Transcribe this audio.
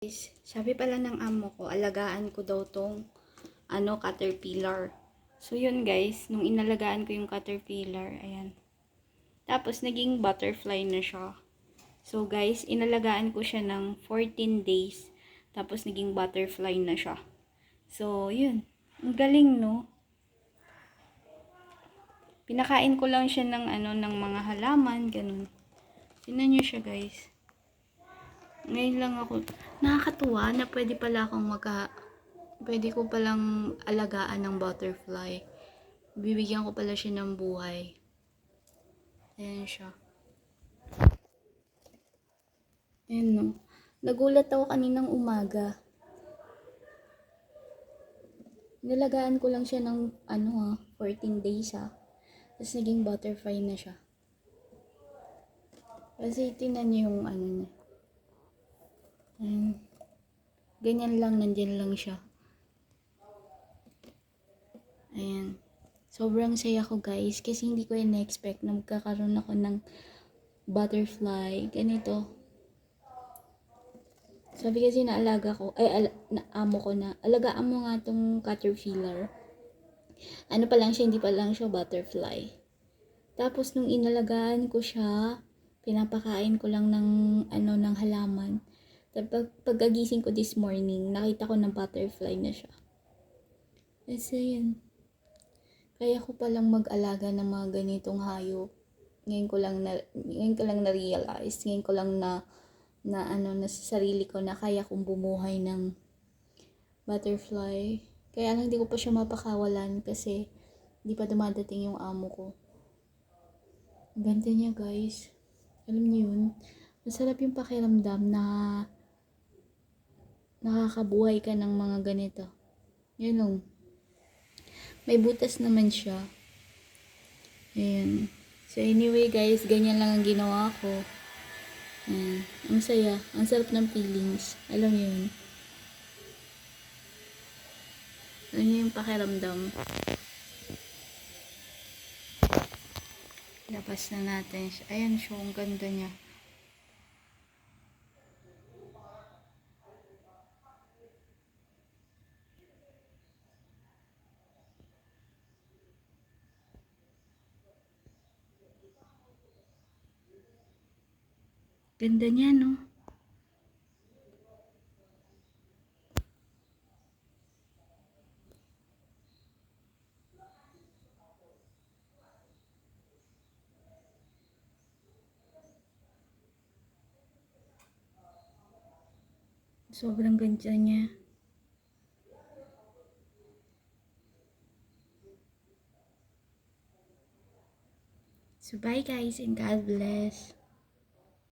Guys, sabi pala ng amo ko, alagaan ko daw tong ano, caterpillar. So, yun guys, nung inalagaan ko yung caterpillar, ayan. Tapos, naging butterfly na siya. So, guys, inalagaan ko siya ng 14 days. Tapos, naging butterfly na siya. So, yun. Ang galing, no? Pinakain ko lang siya ng ano, ng mga halaman, ganun. Tingnan nyo siya, guys. Ngayon lang ako, nakakatuwa na pwede pala akong maka, pwede ko palang alagaan ng butterfly. Bibigyan ko pala siya ng buhay. Ayan siya. Ayan no. Nagulat ako kaninang umaga. Nalagaan ko lang siya ng ano ha, 14 days ha. Tapos naging butterfly na siya. Kasi tingnan niyo yung ano niya. Ayan. Ganyan lang, nandyan lang siya. Ayan. Sobrang saya ko guys kasi hindi ko in-expect na magkakaroon ako ng butterfly. Ganito. Sabi kasi na alaga ko, ay ala, na ko na, alagaan mo nga tong caterpillar. Ano pa lang siya, hindi pa lang siya butterfly. Tapos nung inalagaan ko siya, pinapakain ko lang ng ano ng halaman. Tapos pagkagising ko this morning, nakita ko ng butterfly na siya. Kasi yun. Kaya ko palang mag-alaga ng mga ganitong hayop. Ngayon ko lang na ngayon ko lang na-realize, ngayon ko lang na na ano na sa sarili ko na kaya kong bumuhay ng butterfly. Kaya lang hindi ko pa siya mapakawalan kasi hindi pa dumadating yung amo ko. Ang ganda niya guys. Alam niyo yun? Masarap yung pakiramdam na nakakabuhay ka ng mga ganito. Yun lang. May butas naman siya. Ayan. So anyway guys, ganyan lang ang ginawa ko. Ayan. Ang saya. Ang sarap ng feelings. Alam niyo yun. Alam niyo yung pakiramdam. Labas na natin siya. Ayan siya. Ang ganda niya. Ganda niya, no? Sobrang ganda niya. So, bye guys and God bless.